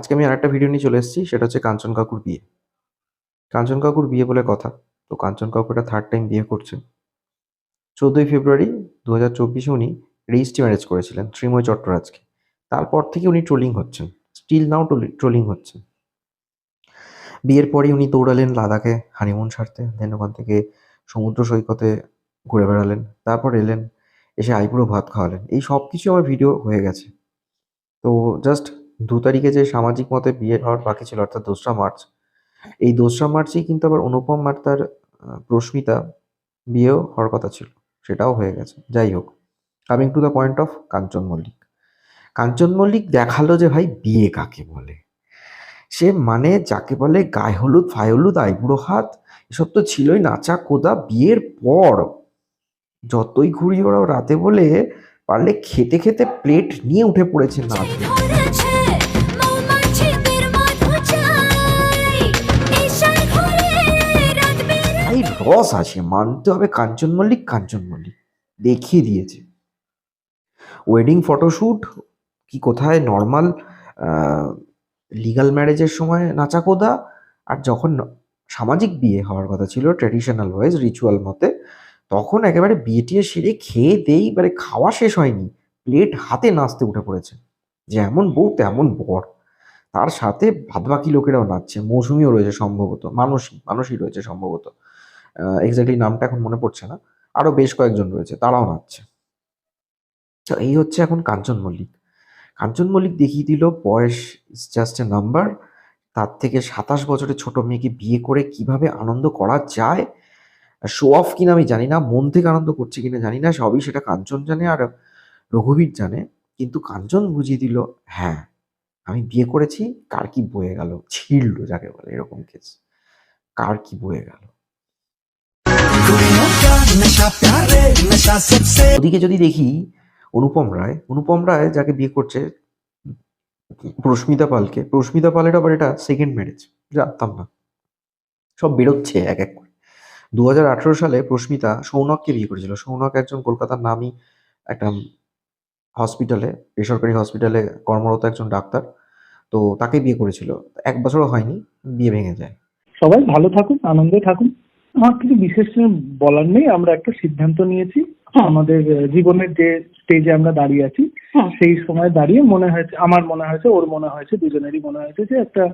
আজকে আমি আরেকটা ভিডিও নিয়ে চলে এসেছি, সেটা হচ্ছে কাঞ্চন কাকুর বিয়ে। কাঞ্চন কাকুর বিয়ে বলে কথা, তো কাঞ্চন কাকু এটা থার্ড টাইম বিয়ে করছেন চোদ্দোই ফেব্রুয়ারি দু হাজার চব্বিশে উনি রেজিস্ট্রি ম্যারেজ করেছিলেন শ্রীময় চট্টরাজকে। তারপর থেকে উনি ট্রোলিং হচ্ছেন স্টিল নাও ট্রোলিং হচ্ছেন। বিয়ের পরে উনি দৌড়ালেন লাদাখে হানিমুন সারতে দেন ওখান থেকে সমুদ্র সৈকতে ঘুরে বেড়ালেন, তারপর এলেন, এসে আইপুরো ভাত খাওয়ালেন। এই সব কিছু আমার ভিডিও হয়ে গেছে। তো জাস্ট দু তারিখে যে সামাজিক মতে বিয়ে হওয়ার বাকি ছিল, অর্থাৎ দোসরা মার্চ, এই দোসরা মার্চেই কিন্তু আবার অনুপম আর তার প্রস্মিতা বিয়েও হওয়ার কথা ছিল। সেটাও হয়ে গেছে। যাই হোক coming to the point of Kanchan Mallick. Kanchan Mallick দেখাল যে ভাই বিয়ে কাকে বলে? সে মানে যাকে বলে গায়ে হলুদ, ফায় হলুদ আইবুড়ো হাত, এসব তো ছিলই নাচা কোদা, বিয়ের পর যতই ঘুরি ওরাও রাতে বলে, পারলে খেতে খেতে প্লেট নিয়ে উঠে পড়েছে নাচতে রস আছে, মানতে হবে কাঞ্চন মল্লিক কাঞ্চন মল্লিক। দেখিয়ে দিয়েছে। ওয়েডিং ফটোশ্যুট কি কোথায় নর্মাল লিগাল ম্যারেজের সময় নাচা কোদা আর যখন সামাজিক বিয়ে হওয়ার কথা ছিল ট্র্যাডিশনাল ওয়াইজ রিচুয়াল মতে, তখন একেবারে বিয়ে টিয়ে সেরে খেয়ে দেই মানে খাওয়া শেষ হয়নি। প্লেট হাতে নাচতে উঠে পড়েছে। যেমন বউ, তেমন বর। তার সাথে বাদবাকি লোকেরাও নাচছে। মৌসুমিও রয়েছে সম্ভবত। মানসী মানসী রয়েছে সম্ভবত। এক্স্যাক্টলি নামটা এখন মনে পড়ছে না। আরও বেশ কয়েকজন রয়েছে, তারাও নাচছে। তো এই হচ্ছে এখন কাঞ্চন মল্লিক। কাঞ্চন মল্লিক দেখিয়ে দিল, বয়স ইজ জাস্ট এ নাম্বার তার থেকে সাতাশ বছরের ছোট মেয়েকে বিয়ে করে কীভাবে আনন্দ করা যায়? শো অফ কিনা আমি জানি না, মন থেকে আনন্দ করছে কিনা জানি না, সবই সেটা কাঞ্চন জানে আর রঘুবীর জানে। কিন্তু কাঞ্চন বুঝিয়ে দিল হ্যাঁ আমি বিয়ে করেছি, কার কি বয়ে গেল? ছিড়ল যাকে বলে, এরকম কেস কার কি বয়ে গেল? ওদিকে যদি দেখি অনুপম রায় অনুপম রায় যাকে বিয়ে করছে প্রস্মিতা পালকে প্রস্মিতা পালের আবার এটা সেকেন্ড ম্যারেজ জানতাম না। সব বেরোচ্ছে এক এক করে। দু হাজার আঠেরো সালে প্রস্মিতা সৌনককে বিয়ে করেছিল। সৌনক একজন কলকাতার নামী একটা হসপিটালে বেসরকারি হসপিটালে কর্মরত একজন ডাক্তার। তো তাকে বিয়ে করেছিল। এক বছরও হয়নি বিয়ে ভেঙে যায়। সবাই ভালো থাকুন আনন্দে থাকুন আমার কিছু বিশেষ বলার নেই। আমরা একটা সিদ্ধান্ত নিয়েছি। আমাদের জীবনের যে স্টেজে আমরা দাঁড়িয়ে আছি সেই সময় দাঁড়িয়ে মনে হয়েছে আমার মনে হয়েছে ওর মনে হয়েছে দুজনেরই মনে হয়েছে যে একটা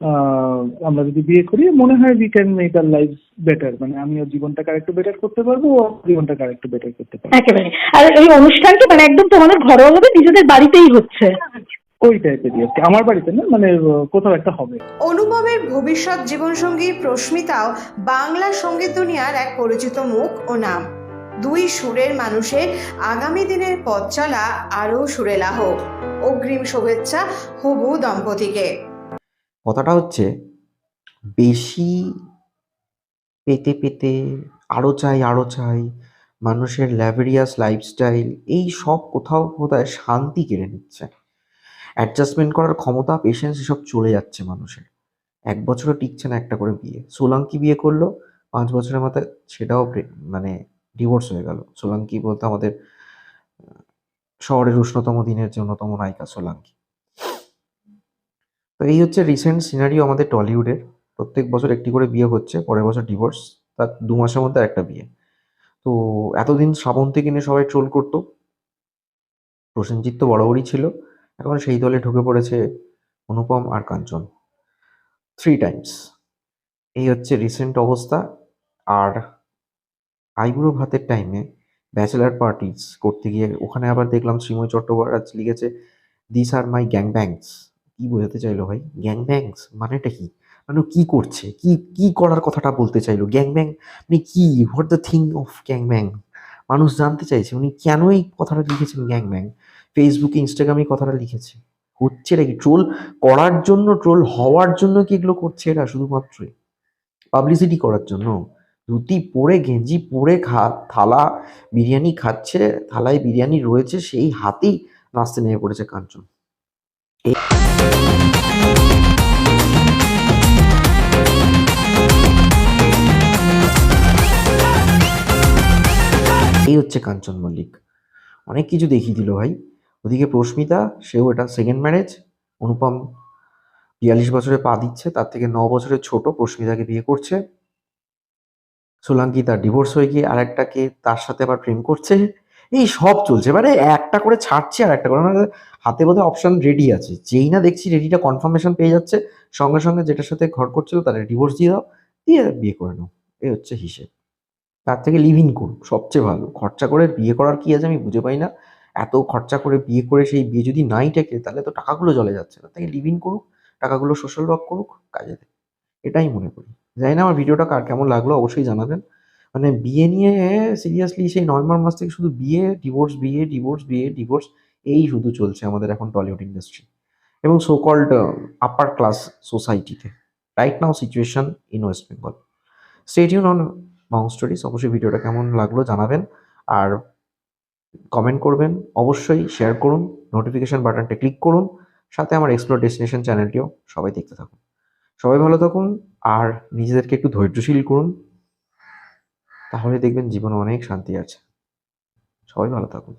আহ, আমরা যদি বিয়ে করি মনে হয় we can make our life better মানে আমি ওর জীবনটাকে আরেকটু বেটার করতে পারব ও জীবনটাকে আরেকটু বেটার করতে পারব। একেবারে আর এই অনুষ্ঠানটা মানে একদম তোমাদের ঘরোয়া ভাবে নিজেদের বাড়িতেই হচ্ছে। ওই টাইপেরই আর কি আমার বাড়িতে না মানে কোথাও একটা হবে। অনুপমের ভবিষ্যৎ জীবনসঙ্গী প্রস্মিতাও বাংলা সংগীত দুনিয়ার এক পরিচিত মুখ ও নাম। দুই সুরের মানুষের আগামী দিনের পথ চলা আরও সুরেলাহ। অগ্রিম শুভেচ্ছা হবু দম্পতিকে। কথাটা হচ্ছে বেশি পেতে পেতে আরও চাই আরও চাই মানুষের ল্যাভেরিয়াস লাইফস্টাইল এই সব কোথাও কোথায় শান্তি কেড়ে নিচ্ছে। অ্যাডজাস্টমেন্ট করার ক্ষমতা পেশেন্স এসব চলে যাচ্ছে মানুষের। এক বছরও টিকছে না একটা করে বিয়ে। সোলাঙ্কি বিয়ে করল, পাঁচ বছরের মাথায় সেটাও মানে ডিভোর্স হয়ে গেল। সোলাঙ্কি বলতে আমাদের শহরের উষ্ণতম দিনের যে অন্যতম নায়িকা সোলাঙ্কি। তো এই হচ্ছে রিসেন্ট সিনারিও আমাদের টলিউডের। প্রত্যেক বছর একটি করে বিয়ে হচ্ছে, পরের বছর ডিভোর্স তার দু মাসের মধ্যে একটা বিয়ে। তো এতদিন শ্রাবন্তী কিনে সবাই ট্রোল করতো। প্রসেনজিৎ তো বরাবরই ছিল। এখন সেই দলে ঢুকে পড়েছে অনুপম আর কাঞ্চন। থ্রি টাইমস এই হচ্ছে রিসেন্ট অবস্থা। আর আইবুড়ো ভাতের টাইমে ব্যাচেলার পার্টিস করতে গিয়ে ওখানে আবার দেখলাম শ্রীময় চট্টোপাধ্যায় লিখেছে this are my gang bangs কি বোঝাতে চাইলো ভাই? গ্যাং ব্যাংস মানেটা কি? মানে কি করছে? কি কি করার কথাটা বলতে চাইলো? গ্যাং ব্যাং মানে কি? What the thing of gang bang মানুষ জানতে চাইছে। উনি কেন এই কথাটা লিখেছেন গ্যাং ব্যাং ফেসবুকে ইনস্টাগ্রামে কথাটা লিখেছে। হচ্ছে নাকি? ট্রোল করার জন্য ট্রোল হওয়ার জন্য কি এগুলো করছে এরা? শুধুমাত্রই। পাবলিসিটি করার জন্য। ধুতি পরে, গেঞ্জি পরে খা, থালা, বিরিয়ানি খাচ্ছে, থালায় বিরিয়ানি রয়েছে, সেই হাতেই নাচতে নেমে পড়েছে কাঞ্চন। এই হচ্ছে কাঞ্চন মল্লিক। অনেক কিছু দেখিয়ে দিল ভাই। ওদিকে প্রস্মিতা সেও এটা সেকেন্ড ম্যারেজ অনুপম বিয়াল্লিশ বছরে পা দিচ্ছে, তার থেকে ন বছরের ছোট প্রস্মিতাকে বিয়ে করছে। সোলাঙ্কি তার ডিভোর্স হয়ে গিয়ে আরেকটাকে তার সাথে আবার প্রেম করছে। এই সব চলছে মানে একটা করে ছাড়ছে আর একটা করে মানে হাতে বোধহয় অপশন রেডি আছে। যেই না দেখছি রেডিটা কনফার্মেশন পেয়ে যাচ্ছে, সঙ্গে সঙ্গে যেটার সাথে ঘর করছিল তাদের ডিভোর্স দিয়ে দাও, দিয়ে বিয়ে করে নাও। এই হচ্ছে হিসেব। তার থেকে লিভ ইন করুক, সবচেয়ে ভালো। খরচা করে বিয়ে করার কি আছে আমি বুঝে পাই না। এত খরচা করে বিয়ে করে সেই বিয়ে যদি নাই টেকে, তাহলে তো টাকাগুলো জলে যাচ্ছে না। তাকে লিভ ইন করুক, টাকাগুলো সোশ্যাল ওয়ার্ক করুক, কাজে দেয় এটাই মনে করি। জানি না আমার ভিডিওটা কার কেমন লাগল, অবশ্যই জানাবেন। মানে বিয়ে নিয়ে সিরিয়াসলি সেই নভেম্বর মাস থেকে শুধু বিয়ে ডিভোর্স বিয়ে ডিভোর্স বিয়ে ডিভোর্স এই শুধু চলছে আমাদের এখন টলিউড ইন্ডাস্ট্রি এবং সো কল্ড আপার ক্লাস সোসাইটিতে right now situation in West Bengal stay tuned on Bounce Stories অবশ্যই ভিডিওটা কেমন লাগল জানাবেন। আর কমেন্ট করবেন। অবশ্যই শেয়ার করুন নোটিফিকেশান বাটনটা ক্লিক করুন, সাথে আমার এক্সপ্লোর ডেস্টিনেশন চ্যানেলটিও সবাই দেখতে থাকুন। সবাই ভালো থাকুন, আর নিজেদেরকে একটু ধৈর্যশীল করুন, তাহলে দেখবেন জীবনে অনেক শান্তি আছে। সবাই ভালো থাকুন।